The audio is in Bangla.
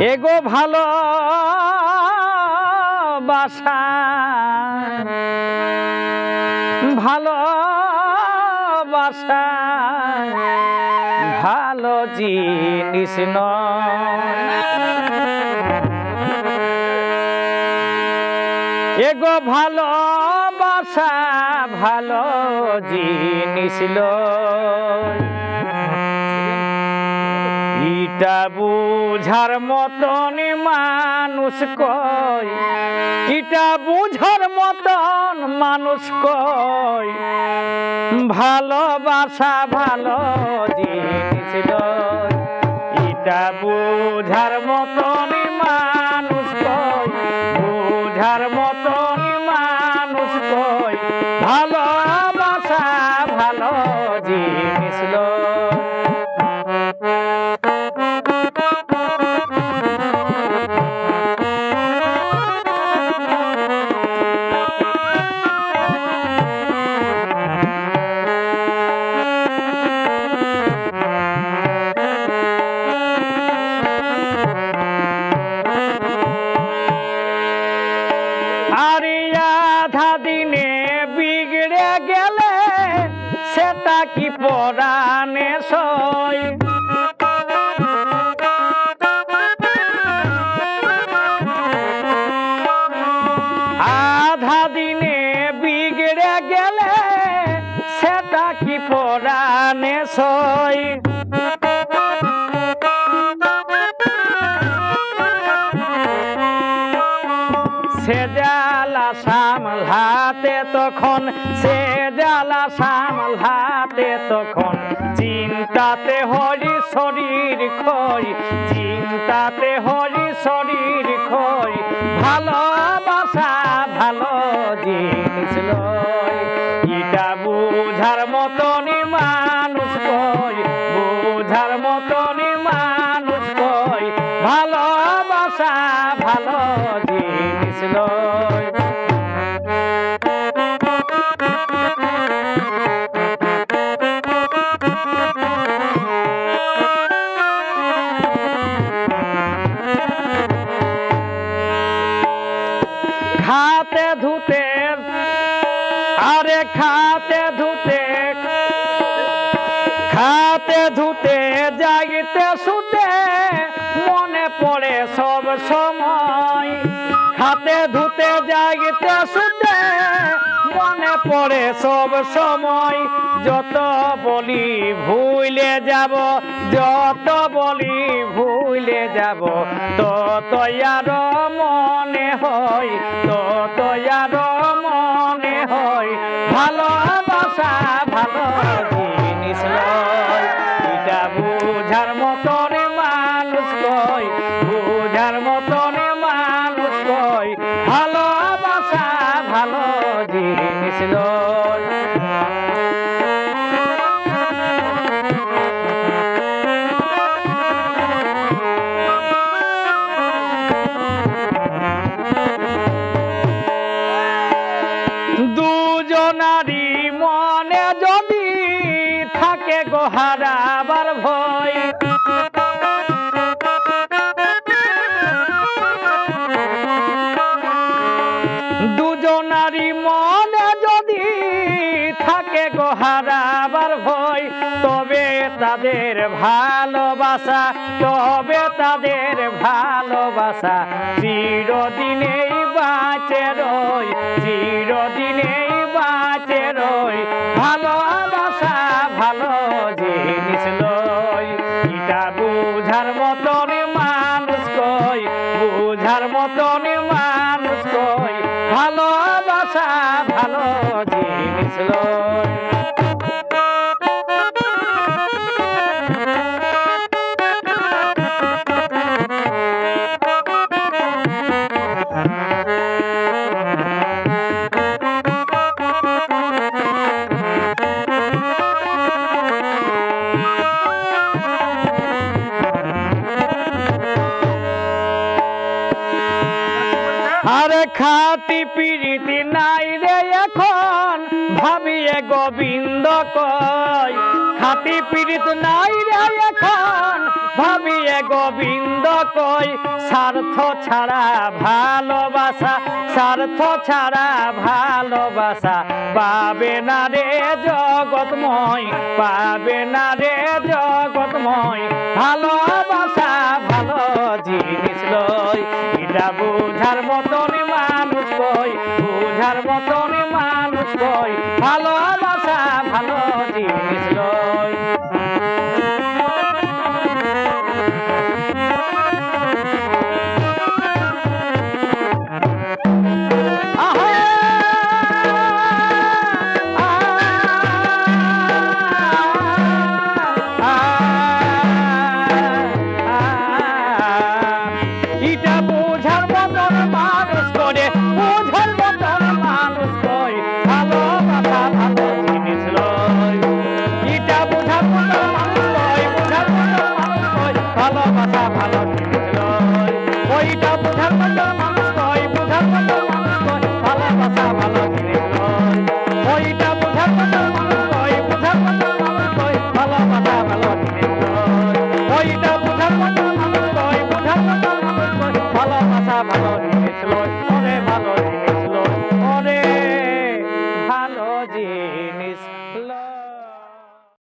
এগো ভালো বাসা। ভালো বাসা। ভালো জিনিস নয়। এগো ভালো বাসা ভালো জিনিস লয় ইটা বুঝার মতন মানুষ কই? ইটা বুঝার মতন মানুষ কই? ভালোবাসা ভালো জিনিস ইটা বুঝার মতন মানুষ কই? বুঝার মতন সেটা কি পরাণে আধা দিনে বিগড়ে গেলে সেটা কি পরাণে সই? সে জ্বালা সামলাতে তখন, সে জ্বালা সামলাতে তখন। চিন্তাতে হরি শরীর খই, চিন্তাতে হরি শরীর খই। ভালোবাসা ভালো জিনিস লয় এটা বুঝার মতনই মানুষ কই বুঝার মতনই আরে খাতে ধুতে ধুতে জাগিতে শুতে মনে পড়ে সব সময়, যত বলি ভুলে যাব, যত বলি ভুলে যাব, তত আর মনে হয়, তত আর মনে হয়, ভালোবাসা ভালো জিনিস এটা বুঝার মতন দুজনারি মনে যদি থাকে গোহারাবার ভয়। দুজনারি মনে যদি থাকে গোহারাবার ভয়, তবে তাদের ভালোবাসা, তবে তাদের ভালোবাসা চিরদিনেই বুঝার মতন খাতি পিরিতি নাই রে এখন, ভাবিয়ে গোবিন্দ কয়। খাতি পীড়িত নাই রে এখন, ভাবিয়ে গোবিন্দ কই স্বার্থ ছাড়া ভালোবাসা, স্বার্থ ছাড়া ভালোবাসা পাবে না রে জগৎময়, পাবে না রে জগৎময়। ভালোবাসা, ভালো জিনিস লয়, এটা বুঝার মতন মতন মানুষ কই বোঝার